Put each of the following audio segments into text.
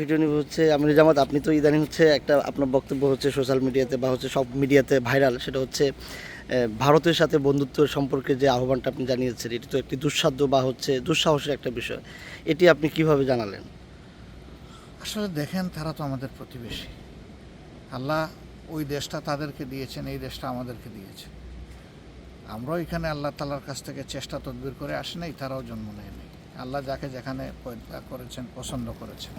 Video news হচ্ছে আমির জামাত, আপনি তো ইদানিং হচ্ছে একটা আপনার বক্তব্য হচ্ছে সোশ্যাল মিডিয়াতে বা হচ্ছে সব মিডিয়াতে ভাইরাল সেটা হচ্ছে ভারতের সাথে বন্ধুত্ব সম্পর্কে যে আহ্বানটা আপনি জানিয়েছেন, এটি তো একটি দুঃসাধ্য বা হচ্ছে দুঃসাহসের একটা বিষয়। এটি আপনি কীভাবে জানালেন? আসলে দেখেন, তারা তো আমাদের প্রতিবেশী। আল্লাহ ওই দেশটা তাদেরকে দিয়েছেন, এই দেশটা আমাদেরকে দিয়েছে। আমরাও এখানে আল্লাহ তালার কাছ থেকে চেষ্টা তদবির করে আসি নাই, তারাও জন্ম নেয়নি আল্লাহ যাকে যেখানে করেছেন, পছন্দ করেছেন।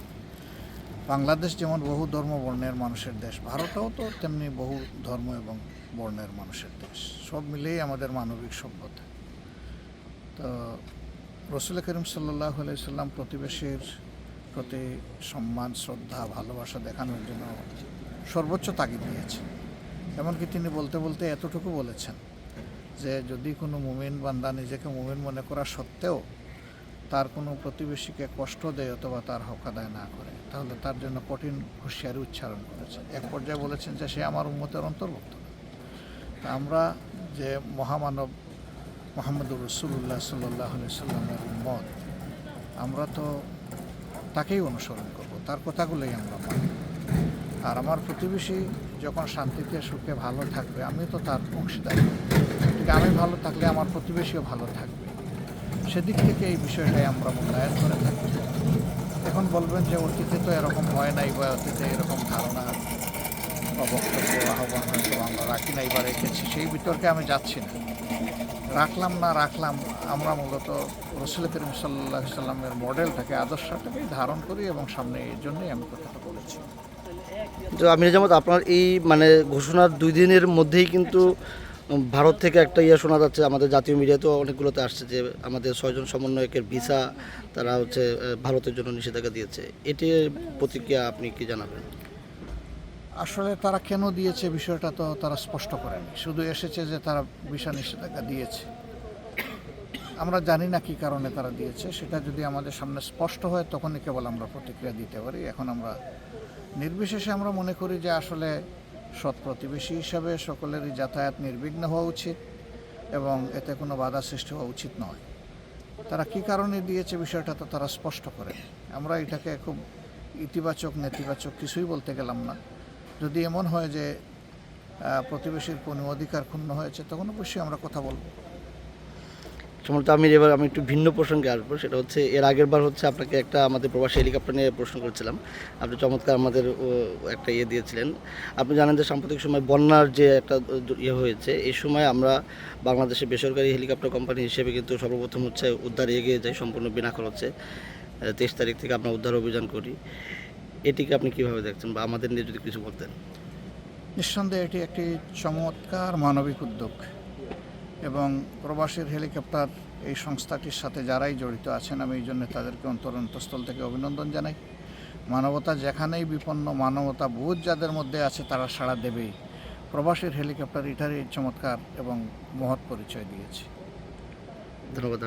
বাংলাদেশ যেমন বহু ধর্ম বর্ণের মানুষের দেশ, ভারতেও তো তেমনি বহু ধর্ম এবং বর্ণের মানুষের দেশ। সব মিলেই আমাদের মানবিক সভ্যতা। তো রসুল করিম সাল্লাহ সাল্লাম প্রতিবেশীর প্রতি সম্মান, শ্রদ্ধা, ভালোবাসা দেখানোর জন্য সর্বোচ্চ তাগিদ দিয়েছেন। এমনকি তিনি বলতে বলতে এতটুকু বলেছেন যে, যদি কোনো মুমিন বান্দা নিজেকে মুমিন মনে করা সত্ত্বেও তার কোনো প্রতিবেশীকে কষ্ট দেয় অথবা তার হক আদায় না করে, তাহলে তার জন্য কঠিন হুঁশিয়ারি উচ্চারণ করেছেন। এক পর্যায়ে বলেছেন যে, সে আমার উন্মতের অন্তর্ভুক্ত আমরা যে মহামানব মোহাম্মদুর রসুল্লাহ সাল্লাহ সাল্লামের উম্মত, আমরা তো তাকেই অনুসরণ করব, তার কথাগুলোই আমরা মানি। আর আমার প্রতিবেশী যখন শান্তিতে, সুখে, ভালো থাকবে আমি তো তার অংশীদার। আমি ভালো থাকলে আমার প্রতিবেশীও ভালো থাকবে। সেদিক থেকে এই বিষয়টাই আমরা মূল্যায়ন করে থাকি। এখন বলবেন যে অতীতে তো এরকম হয় নাই বা অতীতে এরকম ধারণা বা বক্তব্য, আহ্বান হয়তো আমরা রাখি নাই বা রেখেছি, সেই বিতর্কে আমি যাচ্ছি না। রাখলাম না রাখলাম, আমরা মূলত রসুল করিম সাল্লাহ সাল্লামের মডেলটাকে, আদর্শটাকেই ধারণ করি এবং সামনে এই জন্যই আমি কথাটা বলেছি। আমির জামাত, আপনার এই মানে ঘোষণার দুই দিনের মধ্যেই কিন্তু ভারত থেকে একটা ইয়ে শোনা যাচ্ছে, আমাদের জাতীয় মিডিয়াতেও অনেকগুলোতে আসছে যে আমাদের ছয়জন সমন্বয়কের ভিসা তারা হচ্ছে ভারতের জন্য নিষেধাজ্ঞা দিয়েছে। এটির প্রতিক্রিয়া আপনি কি জানাবেন? আসলে তারা কেন দিয়েছে বিষয়টা তো তারা স্পষ্ট করেনি। শুধু এসেছে যে তারা ভিসা নিষেধাজ্ঞা দিয়েছে। আমরা জানি না কী কারণে তারা দিয়েছে, সেটা যদি আমাদের সামনে স্পষ্ট হয় তখনই কেবল আমরা প্রতিক্রিয়া দিতে পারি। এখন আমরা নির্বিশেষে আমরা মনে করি যে আসলে সৎ প্রতিবেশী হিসাবে সকলেরই যাতায়াত নির্বিঘ্ন হওয়া উচিত এবং এতে কোনো বাধা সৃষ্টি হওয়া উচিত নয়। তারা কি কারণে দিয়েছে বিষয়টা তো তারা স্পষ্ট করে। আমরা এটাকে খুব ইতিবাচক, নেতিবাচক কিছুই বলতে গেলাম না। যদি এমন হয় যে প্রতিবেশীর কোনো অধিকার ক্ষুণ্ণ হয়েছে, তখন অবশ্যই আমরা কথা বলব। সম্ভবত আমি এবার আমি একটু ভিন্ন প্রসঙ্গে আসব। সেটা হচ্ছে, এর আগের বার হচ্ছে আপনাকে একটা আমাদের প্রবাসী হেলিকপ্টার নিয়ে প্রশ্ন করেছিলাম। আপনি চমৎকার আমাদের একটা ইয়ে দিয়েছিলেন। আপনি জানেন যে সাম্প্রতিক সময় বন্যার যে একটা ইয়ে হয়েছে, এই সময় আমরা বাংলাদেশের বেসরকারি হেলিকপ্টার কোম্পানি হিসেবে কিন্তু সর্বপ্রথম হচ্ছে উদ্ধার এগিয়ে যাই সম্পূর্ণ বিনা খরচে। তেইশ তারিখ থেকে আমরা উদ্ধার অভিযান করি। এটিকে আপনি কীভাবে দেখছেন বা আমাদের নিয়ে যদি কিছু বলতেন? নিঃসন্দেহে এটি একটি চমৎকার মানবিক উদ্যোগ। এবং প্রবাসীর হেলিকপ্টার এই সংস্থাটির সাথে যারাই জড়িত আছেন, আমি এই জন্য তাদেরকে অন্তরন্তস্থল থেকে অভিনন্দন জানাই। মানবতা যেখানেই বিপন্ন, মানবতা বোধ যাদের মধ্যে আছে তারা সাড়া দেবে। প্রবাসীর হেলিকপ্টার এটারই চমৎকার এবং মহৎ পরিচয় দিয়েছে। ধন্যবাদ